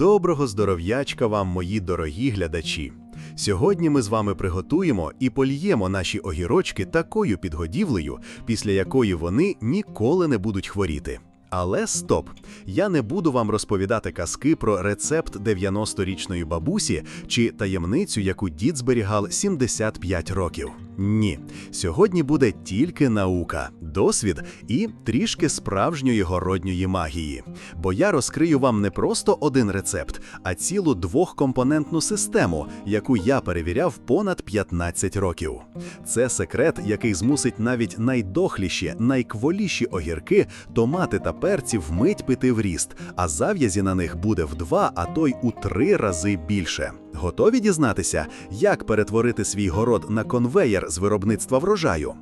Доброго здоров'ячка вам, мої дорогі глядачі! Сьогодні ми з вами приготуємо і польємо наші огірочки такою підгодівлею, після якої вони ніколи не будуть хворіти. Але стоп! Я не буду вам розповідати казки про рецепт 90-річної бабусі чи таємницю, яку дід зберігав 75 років. Ні, сьогодні буде тільки наука, досвід і трішки справжньої городньої магії. Бо я розкрию вам не просто один рецепт, а цілу двохкомпонентну систему, яку я перевіряв понад 15 років. Це секрет, який змусить навіть найдохліші, найкволіші огірки, томати та перці вмить пити в ріст, а зав'язі на них буде в два, а то й у три рази більше. Готові дізнатися, як перетворити свій город на конвеєр з виробництва врожаю?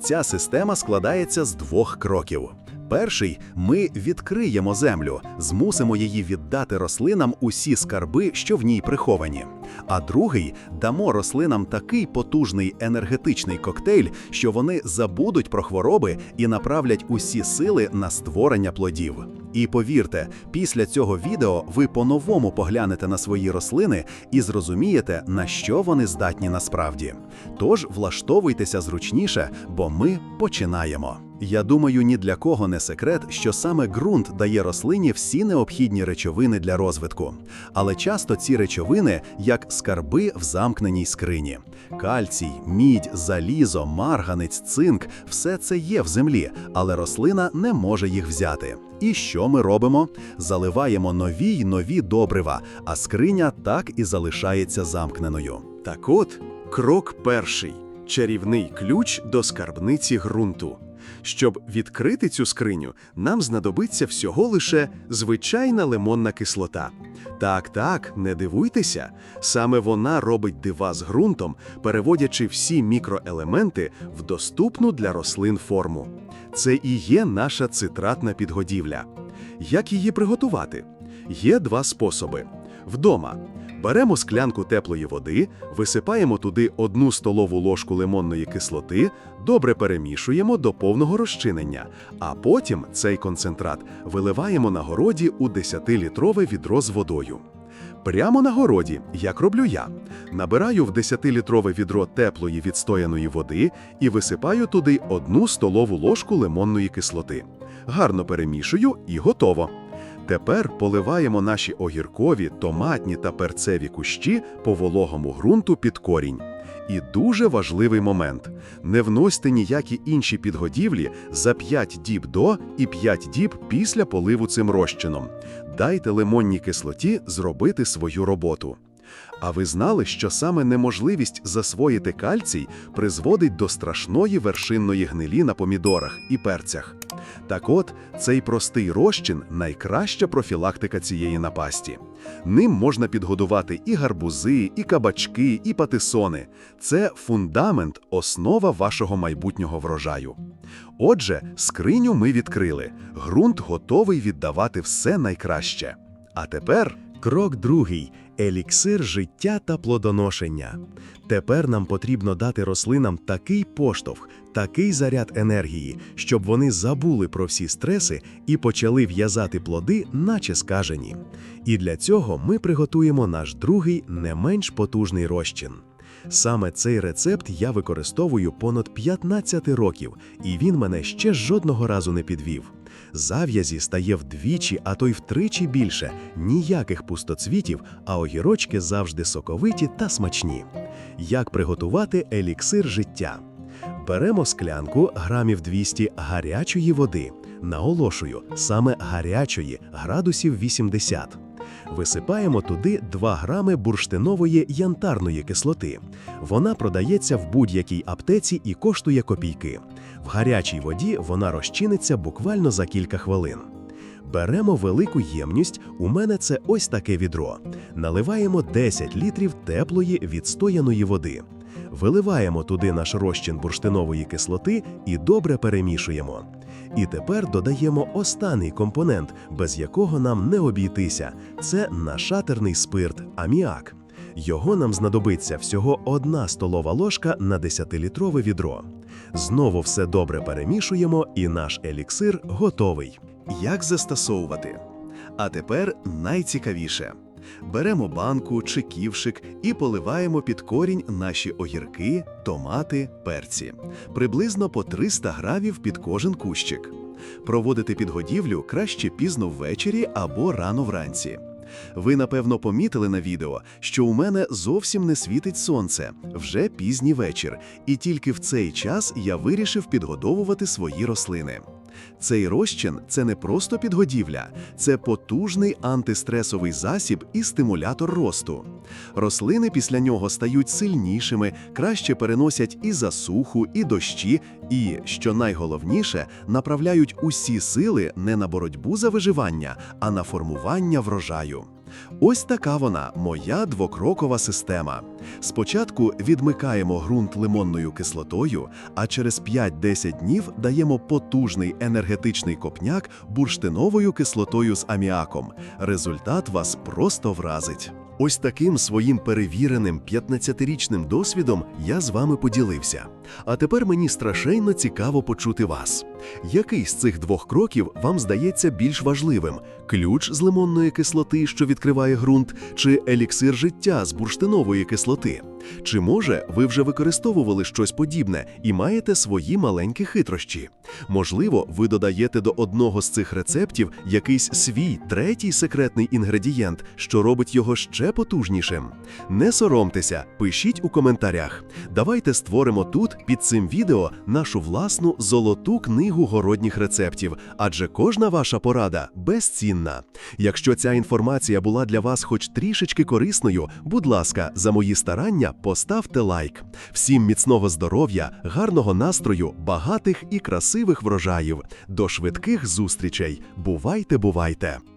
Ця система складається з двох кроків. Перший ми відкриємо землю, змусимо її віддати рослинам усі скарби, що в ній приховані. А другий дамо рослинам такий потужний енергетичний коктейль, що вони забудуть про хвороби і направлять усі сили на створення плодів. І повірте, після цього відео ви по-новому поглянете на свої рослини і зрозумієте, на що вони здатні насправді. Тож влаштовуйтеся зручніше, бо ми починаємо. Я думаю, ні для кого не секрет, що саме ґрунт дає рослині всі необхідні речовини для розвитку. Але часто ці речовини як скарби в замкненій скрині. Кальцій, мідь, залізо, марганець, цинк все це є в землі, але рослина не може їх взяти. І що ми робимо? Заливаємо нові й нові добрива, а скриня так і залишається замкненою. Так от, крок перший чарівний ключ до скарбниці ґрунту. Щоб відкрити цю скриню, нам знадобиться всього лише звичайна лимонна кислота. Так, так, не дивуйтеся, саме вона робить дива з ґрунтом, переводячи всі мікроелементи в доступну для рослин форму. Це і є наша цитратна підгодівля. Як її приготувати? Є два способи. Вдома беремо склянку теплої води, висипаємо туди одну столову ложку лимонної кислоти, добре перемішуємо до повного розчинення, а потім цей концентрат виливаємо на городі у 10-літрове відро з водою. Прямо на городі, як роблю я, набираю в 10-літрове відро теплої відстояної води і висипаю туди одну столову ложку лимонної кислоти. Гарно перемішую і готово. Тепер поливаємо наші огіркові, томатні та перцеві кущі по вологому ґрунту під корінь. І дуже важливий момент: не вносьте ніякі інші підгодівлі за 5 діб до і 5 діб після поливу цим розчином. Дайте лимонній кислоті зробити свою роботу. А ви знали, що саме неможливість засвоїти кальцій призводить до страшної вершинної гнилі на помідорах і перцях? Так от, цей простий розчин найкраща профілактика цієї напасті. Ним можна підгодувати і гарбузи, і кабачки, і патисони. Це фундамент, основа вашого майбутнього врожаю. Отже, скриню ми відкрили. Ґрунт готовий віддавати все найкраще. А тепер Крок другий еліксир життя та плодоношення. Тепер нам потрібно дати рослинам такий поштовх, такий заряд енергії, щоб вони забули про всі стреси і почали в'язати плоди, наче скажені. І для цього ми приготуємо наш другий, не менш потужний розчин. Саме цей рецепт я використовую понад 15 років, і він мене ще жодного разу не підвів. Зав'язі стає вдвічі, а то й втричі більше, ніяких пустоцвітів, а огірочки завжди соковиті та смачні. Як приготувати еліксир життя? Беремо склянку грамів 200 гарячої води. Наголошую, саме гарячої, градусів 80. Висипаємо туди 2 грами бурштинової янтарної кислоти. Вона продається в будь-якій аптеці і коштує копійки. В гарячій воді вона розчиниться буквально за кілька хвилин. Беремо велику ємність, у мене це ось таке відро. Наливаємо 10 літрів теплої відстояної води. Виливаємо туди наш розчин бурштинової кислоти і добре перемішуємо. І тепер додаємо останній компонент, без якого нам не обійтися. Це нашатерний спирт аміак. Його нам знадобиться всього одна столова ложка на 10-літрове відро. Знову все добре перемішуємо, і наш еліксир готовий. як застосовувати? А тепер найцікавіше. Беремо банку чи ківшик і поливаємо під корінь наші огірки, томати, перці. Приблизно по 300 гравів під кожен кущик. Проводити підгодівлю краще пізно ввечері або рано вранці. Ви, напевно, помітили на відео, що у мене зовсім не світить сонце, вже пізній вечір, і тільки в цей час я вирішив підгодовувати свої рослини. Цей розчин це не просто підгодівля, це потужний антистресовий засіб і стимулятор росту. Рослини після нього стають сильнішими, краще переносять і засуху, і дощі, і, що найголовніше, направляють усі сили не на боротьбу за виживання, а на формування врожаю. Ось така вона, моя двокрокова система. Спочатку відмикаємо ґрунт лимонною кислотою, а через 5-10 днів даємо потужний енергетичний копняк бурштиновою кислотою з аміаком. Результат вас просто вразить. Ось таким своїм перевіреним 15-річним досвідом я з вами поділився. А тепер мені страшенно цікаво почути вас. Який з цих двох кроків вам здається більш важливим: ключ з лимонної кислоти, що відкриває ґрунт, чи еліксир життя з бурштинової кислоти? Чи може ви вже використовували щось подібне і маєте свої маленькі хитрощі? Можливо, ви додаєте до одного з цих рецептів якийсь свій третій секретний інгредієнт, що робить його ще потужнішим. Не соромтеся, пишіть у коментарях. Давайте створимо тут під цим відео нашу власну золоту книгу городніх рецептів, адже кожна ваша порада безцінна. Якщо ця інформація була для вас хоч трішечки корисною, будь ласка, за мої старання поставте лайк. Всім міцного здоров'я, гарного настрою, багатих і красивих врожаїв. До швидких зустрічей. Бувайте, бувайте!